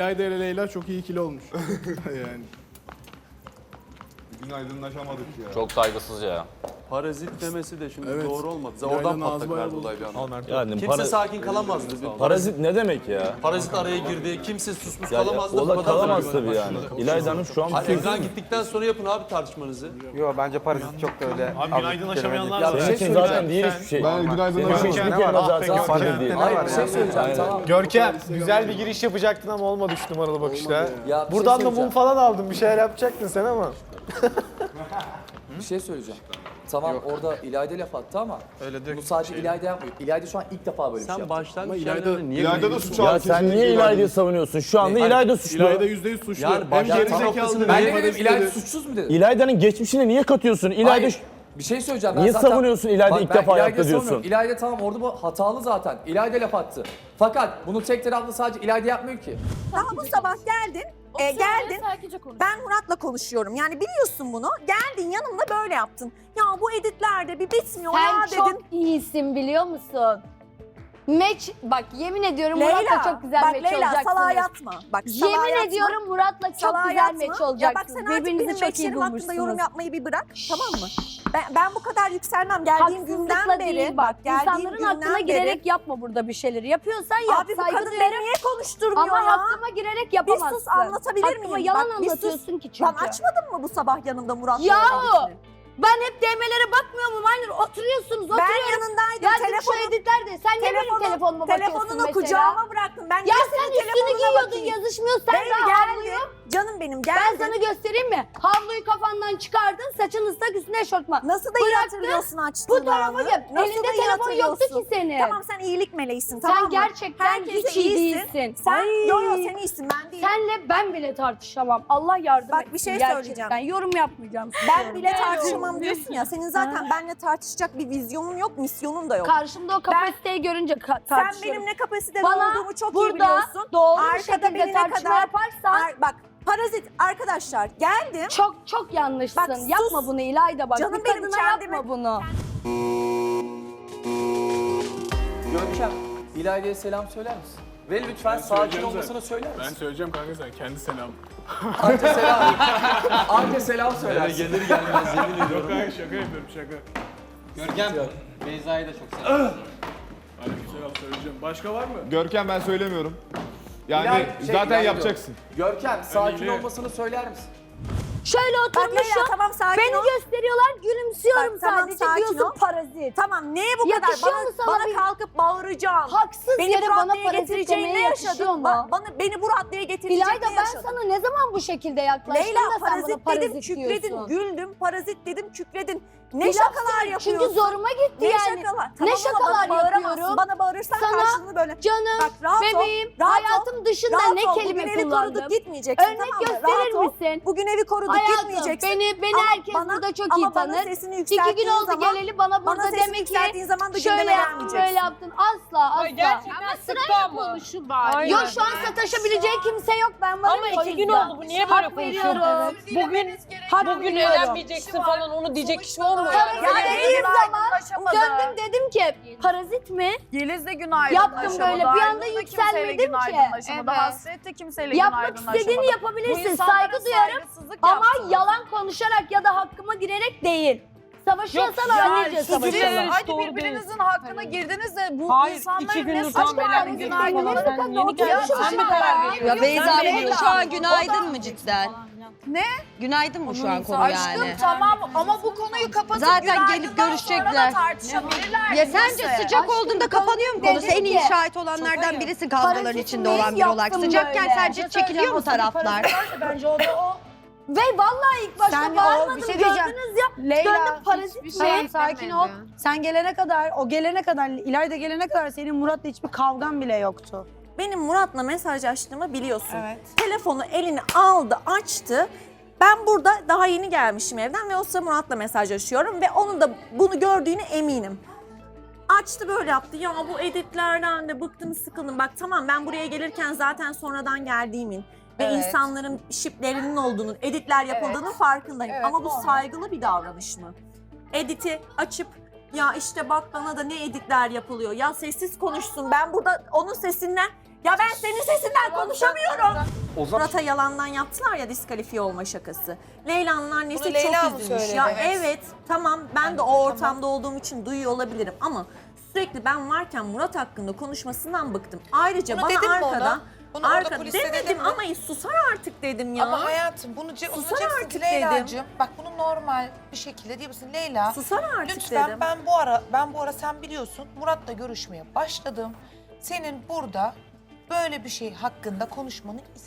İlayda ile Leyla çok iyi ikili olmuş. yani. Bugün aydınlaşamadık ya. Çok saygısızca ya. Parazit demesi de şimdi Evet. doğru olmadı. İlayda'nın Oradan patlak verdi olay bir anda. Yani Kimse para- sakin kalamazdı. Bir parazit ne demek ya? Parazit araya girdi. Kimse susmuş Ya, kalamazdı. o da kalamaz tabii yani. İlayda'nın şu an Hayır, Ekran gittikten sonra yapın abi tartışmanızı. Yo bence parazit çok da öyle. Abi günaydın aşamayanlar Ya var. senin için zaten değil hiçbir şey. Ben günaydın Senin için hiçbir kelime zaten sıfır değil. Hayır, Bir şey söyleyeceğim tamam. Görkem güzel bir giriş yapacaktın ama olmadı üç numaralı bakışta. Ya bir şey Buradan da söyleyeceğim. mum falan aldın bir şeyler yapacaktın sen ama. Bir şey söyleyeceğim. Tamam orada İlayda laf attı ama Öyle bunu sadece İlayda yapmıyor. İlayda şu an ilk defa böyle bir şey Sen yaptı. başlangıç İlayda- niye İlayda da böyle- suç Ya sen niye İlayda. İlayda'yı savunuyorsun? Şu anda İlayda suçlu. İlayda yüzde yüz suçlu. Yani hem gerizekalı taraftasını hem Ben de dedim parazit İlayda suçsuz mu dedim? İlayda'nın geçmişine niye katıyorsun? İlayda Hayır. Bir şey söyleyeceğim. Ben Niye zaten... savunuyorsun İlayda Bak ilk ben defa İlayda'yı yaptı diyorsun? savunmuyorum. İlayda tamam orada bu hatalı zaten. İlayda laf attı. Fakat bunu tek taraflı sadece İlayda yapmıyor ki. Daha bu sabah geldin, e, geldin. Ben Murat'la konuşuyorum. Yani biliyorsun bunu. Geldin yanımda böyle yaptın. Ya bu editlerde bir bitmiyor Sen ya çok dedin. iyisin biliyor musun? Meç bak yemin ediyorum Leyla, Murat'la çok güzel bak meç Leyla olacaksınız. salağa yatma. Bak salağa Yemin yatma. ediyorum Murat'la çok salağa güzel yatma. meç Ya olacaksınız. bak sen artık Birbirinizi benim çok iyi meçlerim hakkında yorum yapmayı bir bırak. Tamam mı? Ben, ben bu kadar yükselmem. Geldiğim günden Haksızlıkla beri. değil bak. geldiğim İnsanların günden hakkına beri- girerek yapma burada bir şeyleri. Yapıyorsan yap. Abi bu saygı kadın duyarım. beni niye konuşturmuyor Ama ya? hakkıma girerek Bir yapamazsın. sus anlatabilir Hakkıma miyim? yalan Bak, bir sus. anlatıyorsun ki çünkü. Lan açmadın mı bu sabah yanımda Murat'la Yahu! olan editini? Ben hep DM'lere bakmyorum muyum? Aynen oturuyorsunuz Ben oturuyorum. yanındaydım. Ya git şu telefonu, editlerde. Sen niye benim telefonu, telefonuma bakıyorsun telefonunu mesela? kucağıma bıraktın. Ben Ya sen üstünü giyiyordun bakayım? yazışmıyoruz. Sen Beni daha geldi. havluyu. Canım benim Ben geldi. sana göstereyim mi? Havluyu kafandan çıkardın, saçın ıslak üstüne eşortman. Nasıl da iyi Bıraktın, hatırlıyorsun açtığın Bu tarafa gel. Elinde da iyi telefon yoktu ki senin. Tamam sen iyilik meleğisin Sen tamam mı? gerçekten Herkese hiç iyi iyisin. değilsin. Sen, Ay. yo yo sen iyisin ben değilim. Senle ben bile tartışamam. Allah yardım Bak, etsin bir şey gerçekten. söyleyeceğim. Yorum yapmayacağım. Ben bile tartışamam diyorsun ya. Senin zaten benimle tartışacak bir vizyonun yok, misyonun da yok. Karşımda o kapasiteyi görünce ka- Sen tartışıyorum. benim ne kapasitede Bana olduğumu çok iyi burada biliyorsun. doğru bir Arkada şekilde beni ne tartışma kadar- yaparsan Ar- bak parazit arkadaşlar geldim. çok çok yanlışsın. Bak, sus. yapma bunu İlayda bak. Canım bir benim kadına kendime- yapma bunu. Görkem, İlayda'ya selam söyler misin? Ve lütfen sakin söyleyeceğim olmasını söyler Ben misin? söyleyeceğim kanka sen kendi selam. Anca selam. Anca selam söylersin. gelir gelmez yemin ediyorum. Şaka, şaka yapıyorum şaka. Görkem Beyza'yı da çok seviyorum. Aleykümselam söyleyeceğim. Başka var mı? Görkem ben söylemiyorum. Yani İlay- şey, zaten yapacaksın. Görkem, sakin İlayda. olmasını söyler misin? Şöyle Bak Leyla oturmuşum. tamam sakin Beni ol. gösteriyorlar, gülümsüyorum Bak, tamam, sadece. sakin Diyorsun ol. parazit. Tamam neye bu kadar? Yakışıyor Bana, mu sana bana bir- kalkıp bağıracaksın. Haksız Beni yere bu bana raddeye parazit getireceğin demeye ne yakışıyor yaşadın? mu? Ba- Bana, beni bu raddeye getirecek İlayda ne ben yaşadın? sana ne zaman bu şekilde yaklaştım Leyla da sen bana parazit parazit dedim, kükredin, diyorsun? güldüm, parazit dedim, kükredin. Ne Bir şakalar yapıyorsun? Çünkü zoruma gitti ne yani. şakalar? Ne Tamam ama şakalar bana bağıramazsın. yapıyorum? Bana bağırırsan Sana karşılığını böyle. Canım, Bak rahat bebeğim, rahat ol. hayatım dışında Rahat ne ol. kelime Bugün evi kullandım? koruduk gitmeyeceksin Örnek tamam mı? gösterir Rahat ol. misin? Bugün evi koruduk Hayatım, gitmeyeceksin. beni, beni Ama herkes bana- burada çok iyi tanır. sesini İki gün oldu zaman, geleli bana burada bana sesini demek ki yükselttiğin zaman da şöyle gündeme yaptın, böyle yaptın. Asla, asla. Ama sırayla konuşu bari. Yok şu an sataşabileceği kimse yok ben varım Ama o iki gün yüzden. oldu bu niye böyle Hak konuşuyorsun? veriyorum. Bugün Hak bugün veriyorum. falan onu diyecek kişi olmuyor. Parazit Ya dediğim zaman döndüm dedim ki parazit mi? Yeliz de günaydın. Yaptım böyle bir anda yükselmedim ki. Evet. Hasret de kimseyle Yapmak istediğini yapabilirsin saygı duyarım ama yalan konuşarak ya da hakkıma girerek değil. Savaşıyorsan adilce savaşalım. Hadi birbirinizin hakkına girdiniz de bu Hayır, insanların iki ne gündür suçu tam var? eğlendim. Günaydın. Günaydın. Sen yeni geldin. Sen mi karar veriyorsun? Ya Beyza Sen şu an günaydın mı cidden? Ne? Günaydın mı şu an konu Aşkım yani? tamam ama bu konuyu kapatıp Zaten günaydından gelip sonra görüşecekler. tartışabilirler. Ya sence sıcak Aşkım, olduğunda kapanıyor mu konusu? En iyi şahit olanlardan birisin kavgaların içinde olan biri olarak. Sıcakken sence çekiliyor mu taraflar? Bence o da o. Ve vallahi ilk başta Sen o- bağırmadım bir şey diyeceğim. gördünüz ya. Leyla, Döndüm parazit mi? Tamam sakin ol. Sen gelene kadar, o gelene kadar, İlayda gelene kadar senin Murat'la hiçbir kavgan bile yoktu. Benim Murat'la mesajlaştığımı biliyorsun. Evet. Telefonu eline aldı, açtı. Ben burada daha yeni gelmişim evden ve o sırada Murat'la mesajlaşıyorum ve onun da bunu gördüğüne eminim. Açtı böyle yaptı. Ya bu editlerden de bıktım sıkıldım. Bak tamam ben buraya gelirken zaten sonradan geldiğimin ve Evet. insanların şiplerinin olduğunun, editler yapıldığının farkındayım. Evet, Ama bu doğru. saygılı bir davranış mı? Editi açıp ya işte bak bana da ne editler yapılıyor. Ya sessiz konuşsun. Ben burada onun sesinden Ya ben senin sesinden konuşamıyorum. Murat'a yalandan yaptılar ya diskalifiye olma şakası. Leyla'nın annesi Bunu Leyla çok üzülmüş. söyledi? Ya Evet. evet tamam ben de o ortamda olduğum için duyuyor olabilirim ama sürekli ben varken Murat hakkında konuşmasından bıktım. Ayrıca Bunu bana mi arkada ona? Bunu orada arka kuliste dedin demedim mi? ama susar artık dedim ya. Ama hayatım bunu ce- Susar unutacaksın artık ki. Leyla'cığım. Bak bunu normal bir şekilde diyebilirsin. Leyla susar artık lütfen dedim. ben bu ara ben bu ara sen biliyorsun Murat'la görüşmeye başladım. Senin burada böyle bir şey hakkında konuşmanı